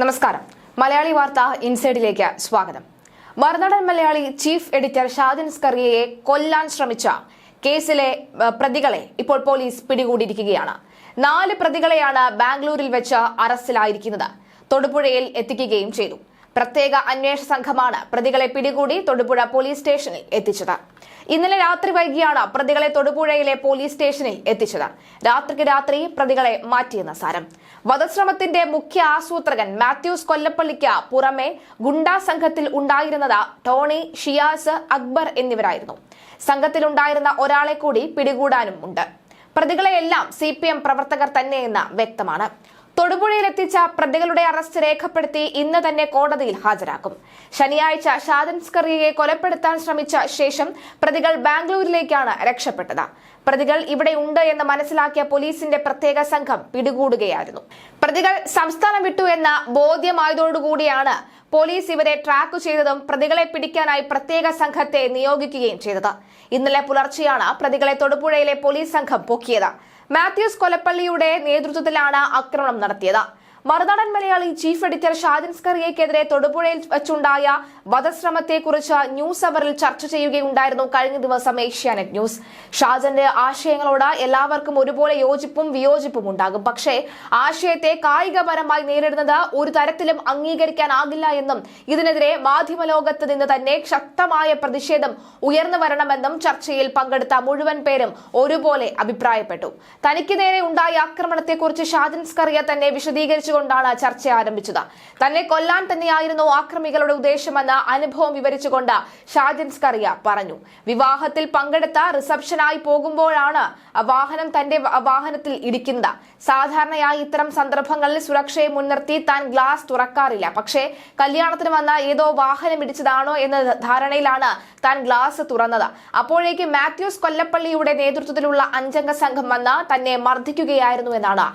നമസ്കാരം. മലയാളി വാർത്ത ഇൻസൈഡിലേക്ക് സ്വാഗതം. മറുനാടൻ മലയാളി ചീഫ് എഡിറ്റർ ഷാദിൻ സ്കറിയയെ കൊല്ലാൻ ശ്രമിച്ച കേസിലെ പ്രതികളെ ഇപ്പോൾ പോലീസ് പിടികൂടിയിരിക്കുകയാണ്. നാല് പ്രതികളെയാണ് ബാംഗ്ലൂരിൽ വെച്ച് അറസ്റ്റിലായിരിക്കുന്നത്. തൊടുപുഴയിൽ എത്തിക്കുകയും ചെയ്തു. പ്രത്യേക അന്വേഷണ സംഘമാണ് പ്രതികളെ പിടികൂടി തൊടുപുഴ പോലീസ് സ്റ്റേഷനിൽ എത്തിച്ചത്. ഇന്നലെ രാത്രി വൈകിയാണ് പ്രതികളെ തൊടുപുഴയിലെ പോലീസ് സ്റ്റേഷനിൽ എത്തിച്ചത്. രാത്രിക്ക് രാത്രി പ്രതികളെ മാറ്റിയെന്ന സാരം. വധശ്രമത്തിന്റെ മുഖ്യ ആസൂത്രകൻ മാത്യൂസ് കൊല്ലപ്പള്ളിക്ക് പുറമെ ഗുണ്ടാ സംഘത്തിൽ ഉണ്ടായിരുന്നത് ടോണി ഷിയാസ് അക്ബർ എന്നിവരായിരുന്നു. സംഘത്തിലുണ്ടായിരുന്ന ഒരാളെ കൂടി പിടികൂടാനും ഉണ്ട് പ്രതികളെയെല്ലാം സി പി എം പ്രവർത്തകർ തന്നെയെന്ന് വ്യക്തമാണ്. തൊടുപുഴയിലെത്തിച്ച പ്രതികളുടെ അറസ്റ്റ് രേഖപ്പെടുത്തി ഇന്ന് തന്നെ കോടതിയിൽ ഹാജരാക്കും. ശനിയാഴ്ച ഷാദൻ സ്കറിയയെ കൊലപ്പെടുത്താൻ ശ്രമിച്ച ശേഷം പ്രതികൾ ബാംഗ്ലൂരിലേക്കാണ് രക്ഷപ്പെട്ടത്. പ്രതികൾ ഇവിടെ ഉണ്ട് എന്ന് മനസ്സിലാക്കിയ പോലീസിന്റെ പ്രത്യേക സംഘം പിടികൂടുകയായിരുന്നു. പ്രതികൾ സംസ്ഥാനം വിട്ടു എന്ന ബോധ്യമായതോടുകൂടിയാണ് പോലീസ് ഇവരെ ട്രാക്ക് ചെയ്തതും പ്രതികളെ പിടിക്കാനായി പ്രത്യേക സംഘത്തെ നിയോഗിക്കുകയും ചെയ്തത്. ഇന്നലെ പുലർച്ചെയാണ് പ്രതികളെ തൊടുപുഴയിലെ പോലീസ് സംഘം പൊക്കിയത്. മാത്യൂസ് കൊലപ്പള്ളിയുടെ നേതൃത്വത്തിലാണ് ആക്രമണം നടത്തിയത്. മറുനാടൻ മലയാളി ചീഫ് എഡിറ്റർ ഷാദിൻ സ്കറിയക്കെതിരെ തൊടുപുഴയിൽ വെച്ചുണ്ടായ വധശ്രമത്തെക്കുറിച്ച് ന്യൂസ് അവറിൽ ചർച്ച ചെയ്യുകയുണ്ടായിരുന്നു കഴിഞ്ഞ ദിവസം ഏഷ്യാനെറ്റ് ന്യൂസ്. ഷാജന്റെ ആശയങ്ങളോട് എല്ലാവർക്കും ഒരുപോലെ യോജിപ്പും വിയോജിപ്പും ഉണ്ടാകും. പക്ഷേ ആശയത്തെ കായികപരമായി നേരിടുന്നത് ഒരു തരത്തിലും അംഗീകരിക്കാനാകില്ല എന്നും ഇതിനെതിരെ മാധ്യമലോകത്ത് നിന്ന് തന്നെ ശക്തമായ പ്രതിഷേധം ഉയർന്നു വരണമെന്നും ചർച്ചയിൽ പങ്കെടുത്ത മുഴുവൻ പേരും ഒരുപോലെ അഭിപ്രായപ്പെട്ടു. തനിക്ക് നേരെ ഉണ്ടായ ആക്രമണത്തെക്കുറിച്ച് ഷാജൻ സ്കറിയ തന്നെ വിശദീകരിച്ചുകൊണ്ടാണ് ചർച്ച ആരംഭിച്ചത്. തന്നെ കൊല്ലാൻ തന്നെയായിരുന്നു ആക്രമികളുടെ ഉദ്ദേശമെന്ന് അനുഭവം വിവരിച്ചുകൊണ്ട് ഷാജൻ സ്കറിയ പറഞ്ഞു. വിവാഹത്തിൽ പങ്കെടുത്ത റിസപ്ഷനായി പോകുമ്പോഴാണ് വാഹനം തന്റെ വാഹനത്തിൽ ഇടിക്കുന്നത്. സാധാരണയായി ഇത്തരം സന്ദർഭങ്ങളിൽ സുരക്ഷയെ മുൻനിർത്തി താൻ ഗ്ലാസ് തുറക്കാറില്ല. പക്ഷേ കല്യാണത്തിന് വന്ന ഏതോ വാഹനം ഇടിച്ചതാണോ എന്ന ധാരണയിലാണ് താൻ ഗ്ലാസ് തുറന്നത്. അപ്പോഴേക്ക് മാത്യൂസ് കൊല്ലപ്പള്ളിയുടെ നേതൃത്വത്തിലുള്ള അഞ്ചംഗ സംഘം വന്ന് തന്നെ മർദ്ദിക്കുകയായിരുന്നു എന്നാണ്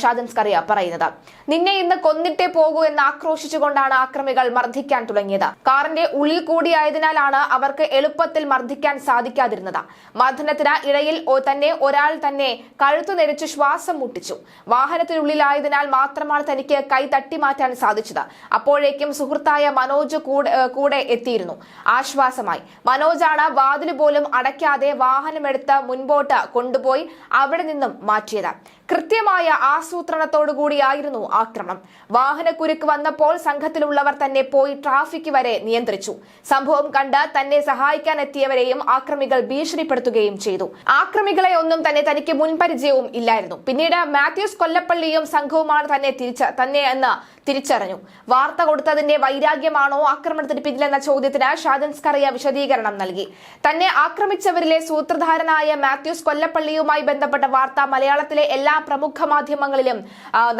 ഷാജൻ സ്കറിയ പറയുന്നത്. നിന്നെ ഇന്ന് കൊന്നിട്ടേ പോകൂ എന്ന് ആക്രോശിച്ചുകൊണ്ടാണ് ആക്രമികൾ മർദ്ദിക്കാൻ തുടങ്ങിയത്. കാറിന്റെ ഉള്ളിൽ കൂടിയായതിനാലാണ് അവർക്ക് എളുപ്പത്തിൽ മർദ്ദിക്കാൻ സാധിക്കാതിരുന്നത്. മർദ്ദനത്തിന് ഇടയിൽ തന്നെ ഒരാൾ തന്നെ കഴുത്തു നെരിച്ച് ശ്വാസം മുട്ടിച്ചു. വാഹനത്തിനുള്ളിലായതിനാൽ മാത്രമാണ് തനിക്ക് കൈ തട്ടി മാറ്റാൻ സാധിച്ചത്. അപ്പോഴേക്കും സുഹൃത്തായ മനോജ് കൂടെ എത്തിയിരുന്നു. ആശ്വാസമായി. മനോജാണ് വാതിൽ പോലും അടയ്ക്കാതെ വാഹനമെടുത്ത് മുൻപോട്ട് കൊണ്ടുപോയി അവിടെ നിന്നും മാറ്റിയത്. കൃത്യമായ ആസൂത്രണത്തോടുകൂടിയായിരുന്നു ആക്രമണം. വാഹനക്കുരുക്ക് വന്നപ്പോൾ സംഘത്തിലുള്ളവർ തന്നെ പോയി ട്രാഫിക് വരെ നിയന്ത്രിച്ചു. സംഭവം കണ്ട് തന്നെ സഹായിക്കാൻ എത്തിയവരെയും ആക്രമികൾ ഭീഷണിപ്പെടുത്തുകയും ചെയ്തു. ആക്രമികളെ ഒന്നും തന്നെ തനിക്ക് മുൻപരിചയവും ഇല്ലായിരുന്നു. പിന്നീട് മാത്യൂസ് കൊല്ലപ്പള്ളിയും സംഘവുമാണ് തന്നെ തിരിച്ച തന്നെ എന്ന് തിരിച്ചറിഞ്ഞു. വാർത്ത കൊടുത്തതിന്റെ വൈരാഗ്യമാണോ ആക്രമണത്തിന് പിന്നിലെന്ന ചോദ്യത്തിന് ഷാജൻ സ്കറിയ വിശദീകരണം നൽകി. തന്നെ ആക്രമിച്ചവരിലെ സൂത്രധാരനായ മാത്യൂസ് കൊല്ലപ്പള്ളിയുമായി ബന്ധപ്പെട്ട വാർത്ത മലയാളത്തിലെ എല്ലാ പ്രമുഖ മാധ്യമങ്ങളിലും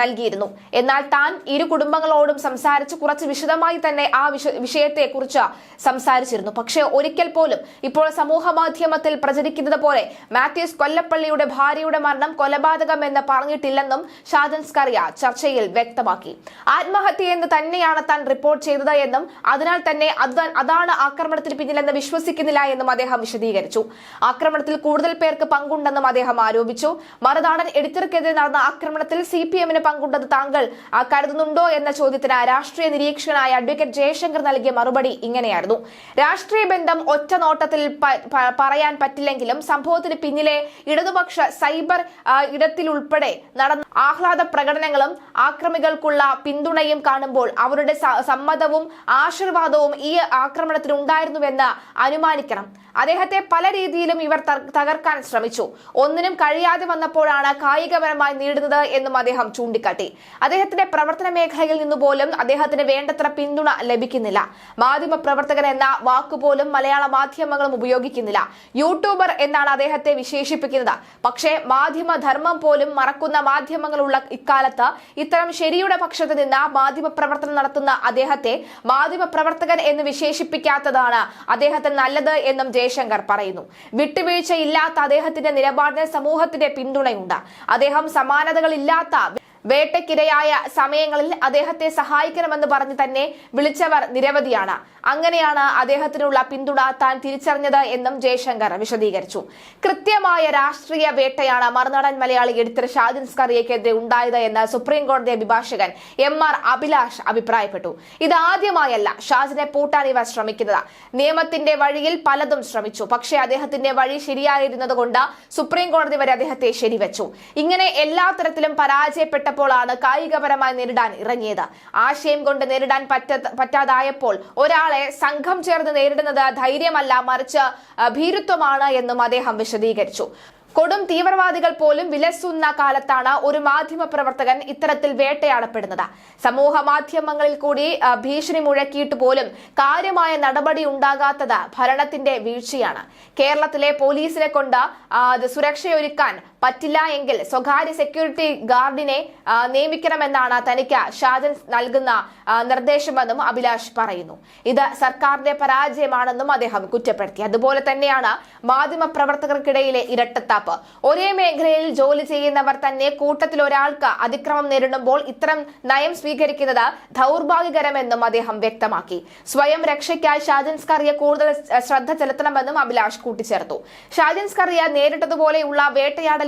നൽകിയിരുന്നു. എന്നാൽ താൻ ഇരു കുടുംബങ്ങളോടും സംസാരിച്ച് കുറച്ച് വിശദമായി തന്നെ ആ വിഷയത്തെ വിഷയത്തെക്കുറിച്ച് സംസാരിച്ചിരുന്നു. പക്ഷേ ഒരിക്കൽ പോലും ഇപ്പോൾ സമൂഹ മാധ്യമത്തിൽ പ്രചരിക്കുന്നത് പോലെ മാത്യൂസ് കൊല്ലപ്പള്ളിയുടെ ഭാര്യയുടെ മരണം കൊലപാതകം എന്ന് പറഞ്ഞിട്ടില്ലെന്നും ഷാജൻ സ്കറിയ ചർച്ചയിൽ വ്യക്തമാക്കി. ആത്മഹത്യ എന്ന് തന്നെയാണ് താൻ റിപ്പോർട്ട് ചെയ്തത് എന്നും അതിനാൽ തന്നെ അത് അതാണ് ആക്രമണത്തിന് പിന്നിലെന്ന് വിശ്വസിക്കുന്നില്ല എന്നും അദ്ദേഹം വിശദീകരിച്ചു. ആക്രമണത്തിൽ കൂടുതൽ പേർക്ക് പങ്കുണ്ടെന്നും അദ്ദേഹം ആരോപിച്ചു. മറുനാടൻ എഡിറ്റർക്കെതിരെ നടന്ന ആക്രമണത്തിൽ സി പി എമ്മിന് പങ്കുണ്ടെന്ന് താങ്കൾ കരുതുന്നുണ്ടോ എന്ന ചോദ്യത്തിന് രാഷ്ട്രീയ നിരീക്ഷകനായ അഡ്വക്കേറ്റ് ജയശങ്കർ നൽകിയ മറുപടി ഇങ്ങനെയായിരുന്നു. രാഷ്ട്രീയ ബന്ധം ഒറ്റ നോട്ടത്തിൽ പറയാൻ പറ്റില്ലെങ്കിലും സംഭവത്തിന് പിന്നിലെ ഇടതുപക്ഷ സൈബർ ഇടത്തിലുൾപ്പെടെ നടന്ന ആഹ്ലാദ പ്രകടനങ്ങളും ആക്രമികൾക്കുള്ള പിന്തുണയും കാണുമ്പോൾ അവരുടെ സമ്മതവും ആശീർവാദവും ഈ ആക്രമണത്തിൽ ഉണ്ടായിരുന്നുവെന്ന് അനുമാനിക്കണം. അദ്ദേഹത്തെ പല രീതിയിലും ഇവർ തകർക്കാൻ ശ്രമിച്ചു. ഒന്നിനും കഴിയാതെ വന്നപ്പോഴാണ് കായികപരമായി നേടുന്നത് എന്നും അദ്ദേഹം ചൂണ്ടിക്കാട്ടി. അദ്ദേഹത്തിന്റെ പ്രവർത്തന മേഖലയിൽ നിന്നുപോലും അദ്ദേഹത്തിന് വേണ്ടത്ര പിന്തുണ ലഭിക്കുന്നില്ല. മാധ്യമ പ്രവർത്തകൻ എന്ന വാക്കുപോലും മലയാള മാധ്യമങ്ങളും ഉപയോഗിക്കുന്നില്ല. യൂട്യൂബർ എന്നാണ് അദ്ദേഹത്തെ വിശേഷിപ്പിക്കുന്നത്. പക്ഷേ മാധ്യമധർമ്മം പോലും മറക്കുന്ന മാധ്യമങ്ങളുള്ള ഇക്കാലത്ത് ഇത്തരം ശരിയുടെ പക്ഷത്ത് നിന്ന് മാധ്യമ പ്രവർത്തനം നടത്തുന്ന അദ്ദേഹത്തെ മാധ്യമ പ്രവർത്തകൻ എന്ന് വിശേഷിപ്പിക്കാത്തതാണ് അദ്ദേഹത്തിന് നല്ലത് എന്നും ജയശങ്കർ പറയുന്നു. വിട്ടുവീഴ്ചയില്ലാത്ത അദ്ദേഹത്തിന്റെ നിലപാടിന് സമൂഹത്തിന്റെ പിന്തുണയുണ്ട്. അദ്ദേഹം സമാനതകളില്ലാത്ത വേട്ടയ്ക്കിരയായ സമയങ്ങളിൽ അദ്ദേഹത്തെ സഹായിക്കണമെന്ന് പറഞ്ഞ് തന്നെ വിളിച്ചവർ നിരവധിയാണ്. അങ്ങനെയാണ് അദ്ദേഹത്തിനുള്ള പിന്തുണ താൻ തിരിച്ചറിഞ്ഞത് എന്നും ജയശങ്കർ വിശദീകരിച്ചു. കൃത്യമായ രാഷ്ട്രീയ വേട്ടയാണ് മറുനാടൻ മലയാളി എഡിറ്റർ ഷാദിൻ സ്കറിയക്കെതിരെ ഉണ്ടായത് എന്ന് സുപ്രീം കോടതി അഭിഭാഷകൻ എം ആർ അഭിലാഷ് അഭിപ്രായപ്പെട്ടു. ഇത് ആദ്യമായല്ല ഷാജിനെ പൂട്ടാൻ ഇവർ ശ്രമിക്കുന്നത്. നിയമത്തിന്റെ വഴിയിൽ പലതും ശ്രമിച്ചു. പക്ഷേ അദ്ദേഹത്തിന്റെ വഴി ശരിയായിരുന്നതുകൊണ്ട് സുപ്രീം കോടതി വരെ അദ്ദേഹത്തെ ശരിവച്ചു. ഇങ്ങനെ എല്ലാ തരത്തിലും പരാജയപ്പെട്ടപ്പോഴാണ് കായികപരമായി നേരിടാൻ ഇറങ്ങിയത്. ആശയം കൊണ്ട് നേരിടാൻ പറ്റ പറ്റാതായപ്പോൾ ഒരാളെ സംഘം ചേർന്ന് നേരിടുന്നത് ധൈര്യമല്ല മറിച്ച് ഭീരുത്വമാണ് എന്നും അദ്ദേഹം വിശദീകരിച്ചു. കൊടും തീവ്രവാദികൾ പോലും വിലസുന്ന കാലത്താണ് ഒരു മാധ്യമ പ്രവർത്തകൻ ഇത്തരത്തിൽ വേട്ടയാടപ്പെടുന്നത്. സമൂഹ മാധ്യമങ്ങളിൽ കൂടി ഭീഷണി മുഴക്കിയിട്ട് പോലും കാര്യമായ നടപടി ഉണ്ടാകാത്തത് ഭരണത്തിന്റെ വീഴ്ചയാണ്. കേരളത്തിലെ പോലീസിനെ കൊണ്ട് സുരക്ഷയൊരുക്കാൻ പറ്റില്ല എങ്കിൽ സ്വകാര്യ സെക്യൂരിറ്റി ഗാർഡിനെ നിയമിക്കണമെന്നാണ് തനിക്ക് ഷാജൻ നൽകുന്ന നിർദ്ദേശമെന്നും അഭിലാഷ് പറയുന്നു. ഇത് സർക്കാരിന്റെ പരാജയമാണെന്നും അദ്ദേഹം കുറ്റപ്പെടുത്തി. അതുപോലെ തന്നെയാണ് മാധ്യമ പ്രവർത്തകർക്കിടയിലെ ഇരട്ടത്താപ്പ്. ഒരേ മേഖലയിൽ ജോലി ചെയ്യുന്നവർ തന്നെ കൂട്ടത്തിൽ ഒരാൾക്ക് അതിക്രമം നേരിടുമ്പോൾ ഇത്തരം നയം സ്വീകരിക്കുന്നത് ദൗർഭാഗ്യകരമെന്നും അദ്ദേഹം വ്യക്തമാക്കി. സ്വയം രക്ഷയ്ക്കായി ഷാജൻ സ്കറിയ കൂടുതൽ ശ്രദ്ധ ചെലുത്തണമെന്നും അഭിലാഷ് കൂട്ടിച്ചേർത്തു. ഷാജൻ സ്കറിയ നേരിട്ടതുപോലെയുള്ള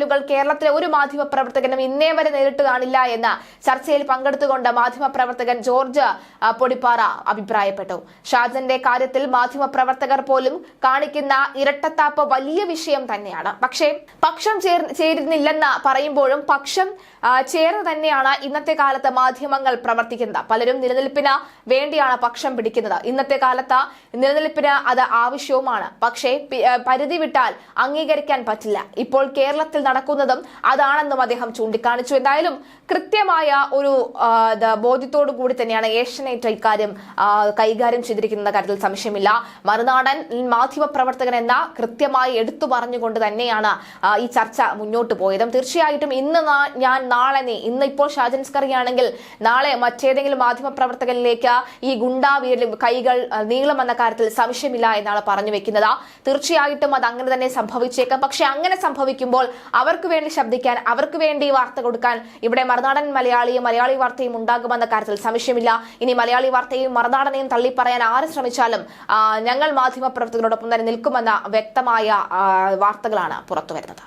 വേട്ടയാടലുകൾ കേരളത്തിലെ ഒരു മാധ്യമ പ്രവർത്തകനും ഇന്നേ വരെ നേരിട്ട് കാണില്ല എന്ന് ചർച്ചയിൽ പങ്കെടുത്തുകൊണ്ട് മാധ്യമ പ്രവർത്തകൻ ജോർജ് പൊടിപ്പാറ അഭിപ്രായപ്പെട്ടു. ഷാജന്റെ കാര്യത്തിൽ മാധ്യമ പ്രവർത്തകർ പോലും കാണിക്കുന്ന ഇരട്ടത്താപ്പ് വലിയ വിഷയം തന്നെയാണ്. പക്ഷേ പക്ഷം ചേർ ചേരുന്നില്ലെന്ന് പറയുമ്പോഴും പക്ഷം ചേർന്ന് തന്നെയാണ് ഇന്നത്തെ കാലത്ത് മാധ്യമങ്ങൾ പ്രവർത്തിക്കുന്നത്. പലരും നിലനിൽപ്പിന് വേണ്ടിയാണ് പക്ഷം പിടിക്കുന്നത്. ഇന്നത്തെ കാലത്ത് നിലനിൽപ്പിന് അത് ആവശ്യവുമാണ്. പക്ഷേ പരിധി വിട്ടാൽ അംഗീകരിക്കാൻ പറ്റില്ല. ഇപ്പോൾ കേരളത്തിൽ നടക്കുന്നതും അതാണെന്നും അദ്ദേഹം ചൂണ്ടിക്കാണിച്ചു. എന്തായാലും കൃത്യമായ ഒരു ബോധ്യത്തോടു കൂടി തന്നെയാണ് ഏഷ്യനേറ്റ് ഇക്കാര്യം കൈകാര്യം ചെയ്തിരിക്കുന്ന കാര്യത്തിൽ സംശയമില്ല. മറുനാടൻ മാധ്യമ പ്രവർത്തകൻ എന്ന കൃത്യമായി എടുത്തു പറഞ്ഞുകൊണ്ട് തന്നെയാണ് ഈ ചർച്ച മുന്നോട്ട് പോയതും. തീർച്ചയായിട്ടും ഇന്ന് ഞാൻ നാളെ നീ ഇന്ന് ഇപ്പോൾ ഷാജൻ നാളെ മറ്റേതെങ്കിലും മാധ്യമ പ്രവർത്തകനിലേക്ക് ഈ ഗുണ്ടാ വീരലും കൈകൾ നീളുമെന്ന കാര്യത്തിൽ സംശയമില്ല എന്നാണ് പറഞ്ഞു വെക്കുന്നത്. തീർച്ചയായിട്ടും അത് അങ്ങനെ തന്നെ സംഭവിച്ചേക്കാം. പക്ഷെ അങ്ങനെ സംഭവിക്കുമ്പോൾ അവർക്ക് വേണ്ടി ശബ്ദിക്കാൻ അവർക്ക് വേണ്ടി വാർത്ത കൊടുക്കാൻ ഇവിടെ മറുനാടൻ മലയാളിയും മലയാളി വാർത്തയും ഉണ്ടാകുമെന്ന കാര്യത്തിൽ സംശയമില്ല. ഇനി മലയാളി വാർത്തയും മറുനാടനെയും തള്ളിപ്പറയാൻ ആര് ശ്രമിച്ചാലും ഞങ്ങൾ മാധ്യമ പ്രവർത്തകരോടൊപ്പം തന്നെ നിൽക്കുമെന്ന വ്യക്തമായ വാർത്തകളാണ് പുറത്തുവരുന്നത്.